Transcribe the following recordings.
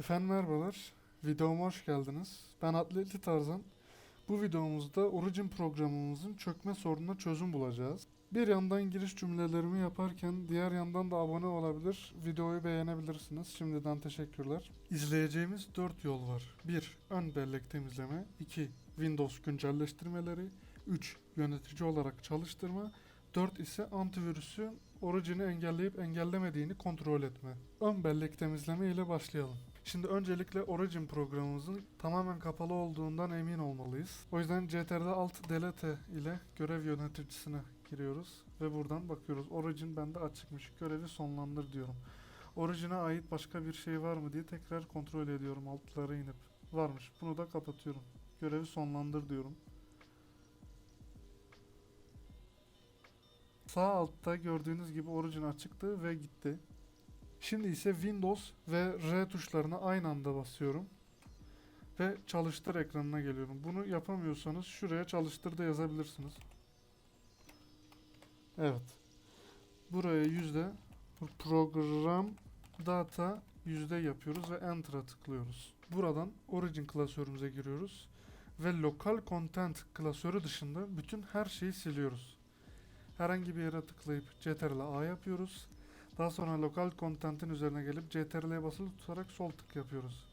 Efendim merhabalar. Videoma hoş geldiniz. Ben Atletli Tarzan. Bu videomuzda Origin programımızın çökme sorununa çözüm bulacağız. Bir yandan giriş cümlelerimi yaparken diğer yandan da abone olabilir, videoyu beğenebilirsiniz. Şimdiden teşekkürler. İzleyeceğimiz 4 yol var. 1. Ön bellek temizleme. 2. Windows güncelleştirmeleri. 3. Yönetici olarak çalıştırma. 4 ise antivirüsü Origin'i engelleyip engellemediğini kontrol etme. Ön bellek temizleme ile başlayalım. Şimdi öncelikle Origin programımızın tamamen kapalı olduğundan emin olmalıyız. O yüzden CTRL Alt Delete ile görev yöneticisine giriyoruz ve buradan bakıyoruz. Origin bende açıkmış. Görevi sonlandır diyorum. Origin'e ait başka bir şey var mı diye tekrar kontrol ediyorum altlara inip. Varmış. Bunu da kapatıyorum. Görevi sonlandır diyorum. Sağ altta gördüğünüz gibi Origin açıktı ve gitti. Şimdi ise Windows ve R tuşlarına aynı anda basıyorum. Ve çalıştır ekranına geliyorum. Bunu yapamıyorsanız şuraya çalıştır da yazabilirsiniz. Evet. Buraya yüzde program data yüzde yapıyoruz ve enter'a tıklıyoruz. Buradan Origin klasörümüze giriyoruz. Ve local content klasörü dışında bütün her şeyi siliyoruz. Herhangi bir yere tıklayıp Ctrl A yapıyoruz. Daha sonra lokal content'in üzerine gelip CTRL'ye basılı tutarak sol tık yapıyoruz.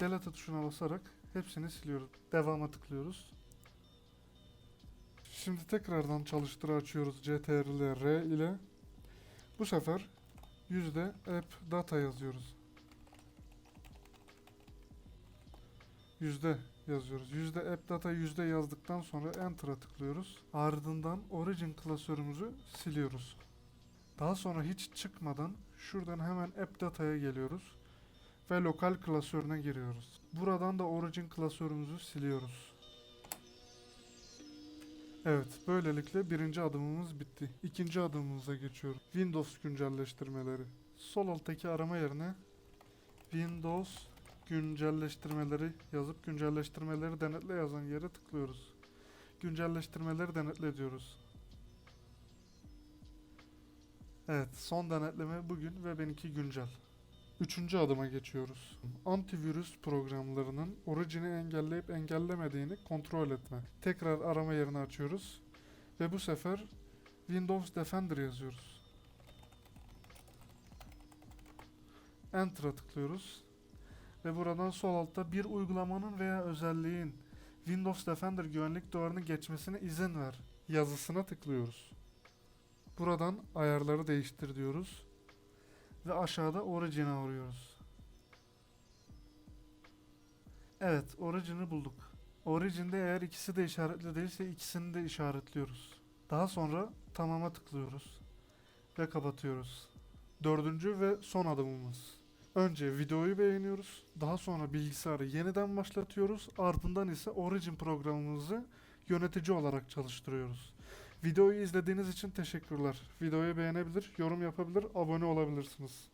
Delete tuşuna basarak hepsini siliyoruz. Devama tıklıyoruz. Şimdi tekrardan çalıştır açıyoruz CTRL R ile. Bu sefer yüzde app data yazıyoruz. Yüzde yazıyoruz. Yüzde app data yüzde yazdıktan sonra enter'a tıklıyoruz. Ardından origin klasörümüzü siliyoruz. Daha sonra hiç çıkmadan şuradan hemen app data'ya geliyoruz ve lokal klasörüne giriyoruz. Buradan da origin klasörümüzü siliyoruz. Evet, böylelikle birinci adımımız bitti. İkinci adımımıza geçiyoruz. Windows güncelleştirmeleri. Sol alttaki arama yerine Windows güncelleştirmeleri yazıp güncelleştirmeleri denetle yazan yere tıklıyoruz. Güncelleştirmeleri denetle diyoruz. Evet, son denetleme bugün ve benimki güncel. Üçüncü adıma geçiyoruz. Antivirüs programlarının orijini engelleyip engellemediğini kontrol etme. Tekrar arama yerini açıyoruz ve bu sefer Windows Defender yazıyoruz. Enter'a tıklıyoruz ve buradan sol altta bir uygulamanın veya özelliğin Windows Defender güvenlik duvarını geçmesine izin ver yazısına tıklıyoruz. Buradan ayarları değiştir diyoruz. Ve aşağıda Origin'e arıyoruz. Evet, Origin'i bulduk. Origin'de eğer ikisi de işaretli değilse ikisini de işaretliyoruz. Daha sonra tamama tıklıyoruz. Ve kapatıyoruz. Dördüncü ve son adımımız. Önce videoyu beğeniyoruz. Daha sonra bilgisayarı yeniden başlatıyoruz. Ardından ise Origin programımızı yönetici olarak çalıştırıyoruz. Videoyu izlediğiniz için teşekkürler. Videoyu beğenebilir, yorum yapabilir, abone olabilirsiniz.